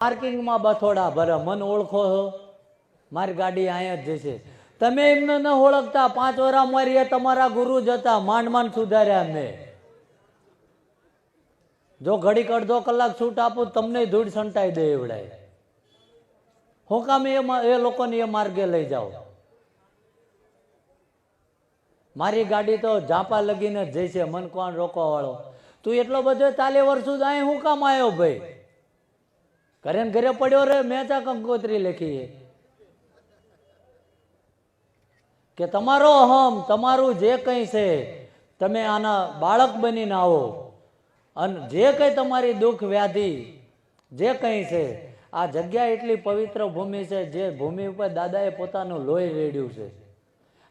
પાર્કિંગમાં બથોડા ભરે. મન ઓળખો છો? મારી ગાડી અહીંયા જ જશે. તમે એમને ન ઓળખતા, પાંચ વરા મારીએ તમારા ગુરુ જ હતા. માંડ માંડ સુધાર્યા મેં જો ઘડીક અડધો કલાક છૂટ આપું તમને ધૂળ સંટાઈ દે એવડાય. હું કામ એ એ લોકોને એ માર્ગે લઈ જાઓ મારી ગાડી તો ઝાપા લગીને જ જઈશે મન કોણ રોકવા વાળો તું એટલો બધો તાલે વર્ષું અહીં હું કામ આવ્યો ભાઈ? ઘરે ઘરે પડ્યો રે મેં ત્યાં કંકોત્રી લખી. કે તમારો અહમ, તમારું જે કંઈ છે, તમે આના બાળક બનીને આવો. અને જે કંઈ તમારી દુઃખ, વ્યાધિ, જે કંઈ છે, આ જગ્યા એટલી પવિત્ર ભૂમિ છે, જે ભૂમિ ઉપર દાદાએ પોતાનું લોહી રેડ્યું છે.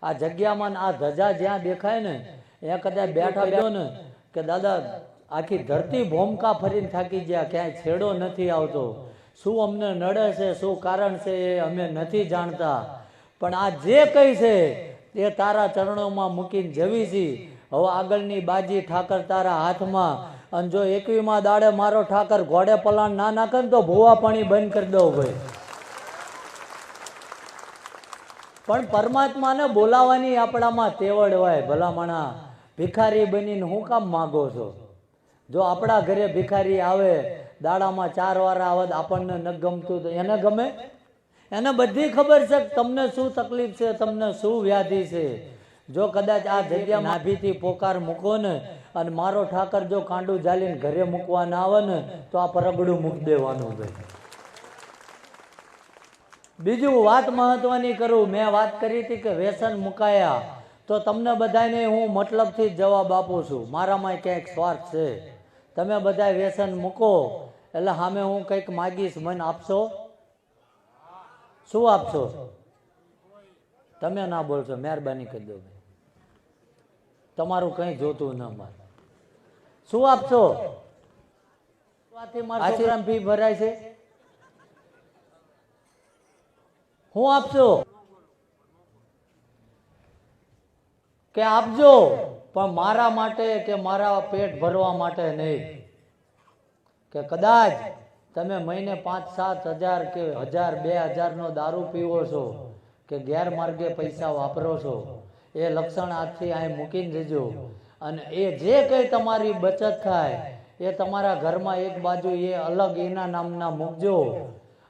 આ જગ્યામાં આ ધજા જ્યાં દેખાય ને, ત્યાં કદાચ બેઠા બેઠો ને, કે દાદા, આખી ધરતી ભોમકા ફરીને થાકી ગયા, ક્યાંય છેડો નથી આવતો. શું અમને નડે છે, શું કારણ છે એ અમે નથી જાણતા. પણ આ જે કંઈ છે એ તારા ચરણોમાં મૂકીને જવી છીએ હવે આગળની બાજી ઠાકર તારા હાથમાં. અને જો એકવીમાં દાડે મારો ઠાકર ઘોડે પલાણ ના નાખે ને તો ભૂવા પાણી બંધ કરી દઉં ભાઈ. પણ પરમાત્માને બોલાવાની આપણામાં તેવડ હોય, ભલામણા. ભિખારી બનીને હું કામ માગો છો? જો આપણા ઘરે ભિખારી આવે દાડામાં ચાર વાર આવત આપણને ન ગમતું તો એને ગમે? એને બધી ખબર છે તમને શું તકલીફ છે, તમને શું વ્યાધિ છે? જો કદાચ આ જગ્યા નાભીથી પોકાર મૂકો ને અને મારો ઠાકર જો કાંડું જાલીને ઘરે મૂકવા ના આવે ને તો આ પરગડું મૂકી દેવાનું ભાઈ બીજું વાત મહત્વની કરું. મેં વાત કરી હતી કે વ્યસન મુકાયા. તો તમને બધાને હું મતલબથી જવાબ આપું છું. મારામાં ક્યાંક સ્વાર્થ છે. તમે બધા વ્યસન મૂકો. એટલે સામે હું કંઈક માગીશ મને આપશો? શું આપશો? તમે ના બોલશો મહેરબાની કરી દો તમારું કંઈ જોતું ન મારે શું આપશો? આશીર્વાદ ફી ભરાય છે. હું આપશો? કે આપજો પણ મારા માટે કે મારા પેટ ભરવા માટે નહીં. કે કદાચ તમે મહિને પાંચ, સાત હજાર કે હજાર, બે હજારનો દારૂ પીવો છો, કે ગેરમાર્ગે પૈસા વાપરો છો, એ લક્ષણ આજથી અહીં મૂકીને જજો અને એ જે કંઈ તમારી બચત થાય, એ તમારા ઘરમાં એક બાજુ એ અલગ એના નામના મૂકજો.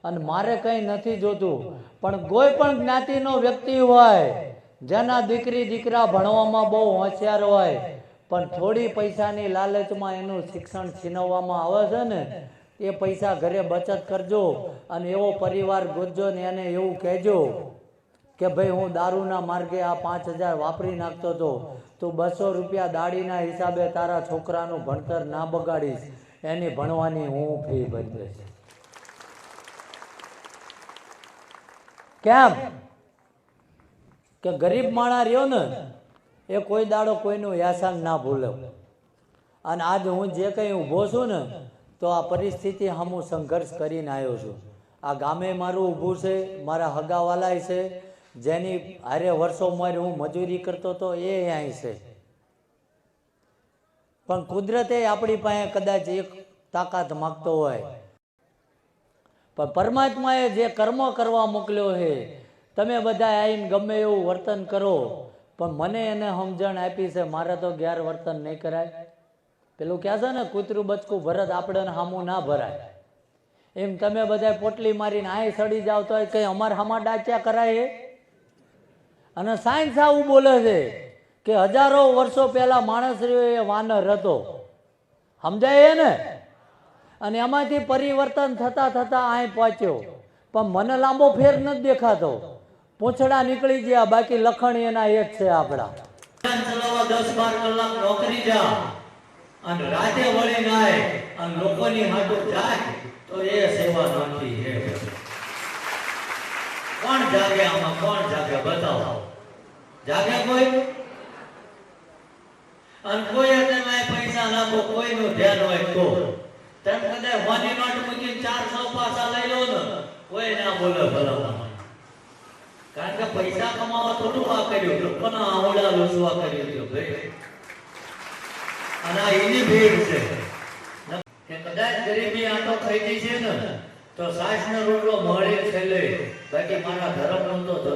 અને મારે કંઈ નથી જોતું, પણ કોઈ પણ જ્ઞાતિનો વ્યક્તિ હોય, જેના દીકરી, દીકરા ભણવામાં બહુ હોશિયાર હોય પણ થોડી પૈસાની લાલચમાં એનું શિક્ષણ છીનવવામાં આવે છે ને, એ પૈસા ઘરે બચત કરજો અને એવો પરિવાર ગોતજો ને એને એવું કહેજો કે ભાઈ હું દારૂના માર્ગે આ પાંચ હજાર વાપરી નાખતો હતો તું બસો રૂપિયા દાડીના હિસાબે તારા છોકરાનું ભણતર ના બગાડીશ. એની ભણવાની હું ફી દઈશ. કેમ? કે ગરીબ માણા રહ્યો ને એ કોઈ દાડો કોઈનું યાસાન ના ભૂલે. અને આજ હું જે કંઈ ઊભો છું ને, તો આ પરિસ્થિતિ હું સંઘર્ષ કરીને આવ્યો છું. આ ગામે મારું ઊભું છે, મારા હગાવાલાય છે, જેની હારે વર્ષો મારી હું મજૂરી કરતો હતો એ અહીં છે. પણ કુદરતે આપણી પાસે કદાચ એક તાકાત માગતો હોય. પણ પરમાત્માએ જે કર્મ કરવા મોકલ્યો છે, તમે બધા આવીને ગમે એવું વર્તન કરો. પણ મને એને સમજણ આપી છે, મારે તો ગેર વર્તન નહીં કરાય. પેલું કહે છે ને, કૂતરું બચકું ભરત આપણે હામું ના ભરાય. એમ તમે બધા પોટલી મારીને આય સડી જાવ તો કઈ અમારે હામાં ડાચ્યા કરાય? અને સાયન્સ આવું બોલે છે કે હજારો વર્ષો પહેલા માણસ રહ્યો એ વાનર હતો. સમજાય ને અને એમાંથી પરિવર્તન થતા થતા અહીં પહોંચ્યો. પણ મને લાંબો ફેર નથી દેખાતો. પૂંછડા નીકળી ગયા, બાકી લખણ એના એક છે આપણા. જાગે આમાં, કોણ જાગે, બતાવો. જાગે કોઈ? અને કોઈ તમે પૈસા નાખો કોઈનું ધ્યાન હોય તો. તમે કદાચ વાની નોટ મૂકીને ચારસો પાસા લઈ લો ને, કોઈ ના બોલે ભલા. આ કર્યું લોકોના આવડા લોસવા કર્યું છે ભાઈ? અને આ એની ભેટ છે. કદાચ ગરીબી આટો થઈ ગઈ છે ને, તો તો સાસનો રોટલો મળે છેલ્લે બાકી મારા ધર્મનો તો